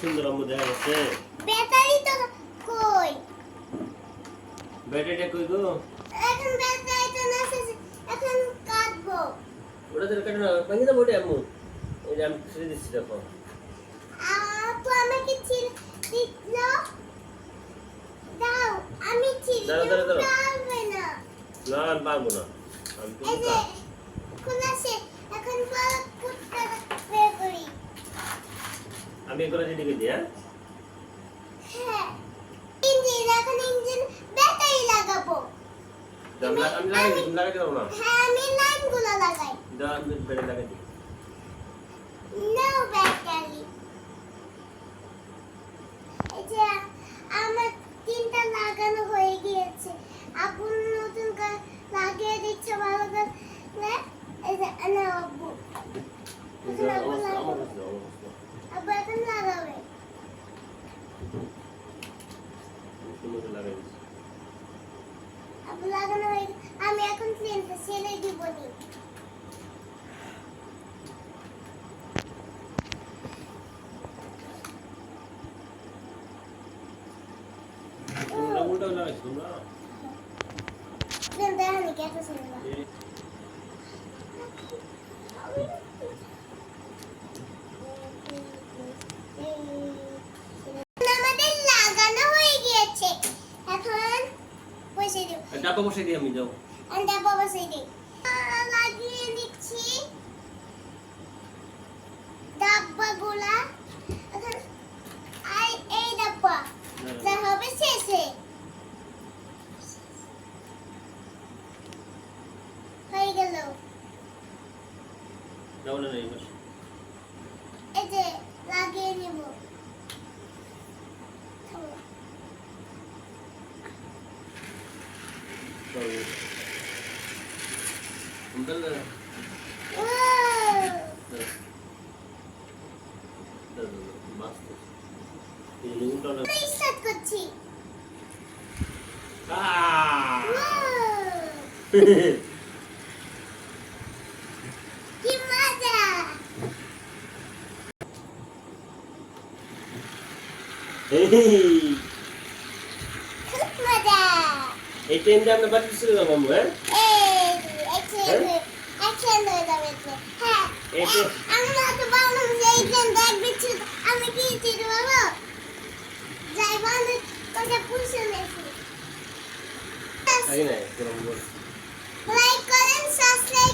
সুন্দর আম্মু দেখা যাচ্ছে। ব্যাটারি তো কই? ব্যাটারিটা কই গো? এখন ব্যাটারিটা না শেষ এখন কাটবো। ওটা তো কেটে না ভেঙে যাব ওটা আম্মু। এই যে আমি ছেড়ে দিচ্ছি দেখো। আপু আমাকে ছিল দিল দাও আমি ছিল দাঁড়াও, দাঁড়াও। পারবে না। না পারব না। আমি তো এই যে বোকা। খোলা সে এখন বড় কুত্তা বের করি রেডি করে দিই হ্যাঁ? হ্যাঁ। ইঞ্জিন এখন ইঞ্জিন ব্যাটারি লাগাবো। আমি লাগাই দিই তুমি লাগাইতে না। হ্যাঁ আমি লাইনগুলো লাগাই। দাও আমি ব্যাটারি লাগাই দিই। No battery. এই যে আমার তিনটা লাগানো হয়ে গিয়েছে। আপু নতুন করে লাগিয়ে দিচ্ছে ভালো করে। এই যে না আব্বু। এই যে আমার আমি সুন্দর এখন প্লেনটা ছেড়ে দিব নি তোমরা উল্টাও লাগাইছো তোমরা প্লেনটা আমি কেটে ছেড়ে দাও। এই- আমাদের লাগানো হয়ে গিয়েছে এখন বসে দেব এই ডাব্বা বসে দিই আমি যাও। আমি ডাব্বা বসে দিই। লাগিয়ে দিচ্ছি। ডাব্বাগুলা এখন আর এই ডাব্বা। যা হবে শেষে। হয়ে গেল। না এই বসে এই যে লাগিয়ে নিব থামো। চলো তুমি তাহলে দাও। Wow! দাও। দাও, দাও, দাও, মাছ তো। এই যে উল্টাও না। আমি স্টার্ট করছি আহ! Wow! কি মজা এই, খুব মজা এই দিয়ে আমরা বাড়ি চলে যাব আম্মু, হ্যাঁ? লাইক করেন অ্যাকশন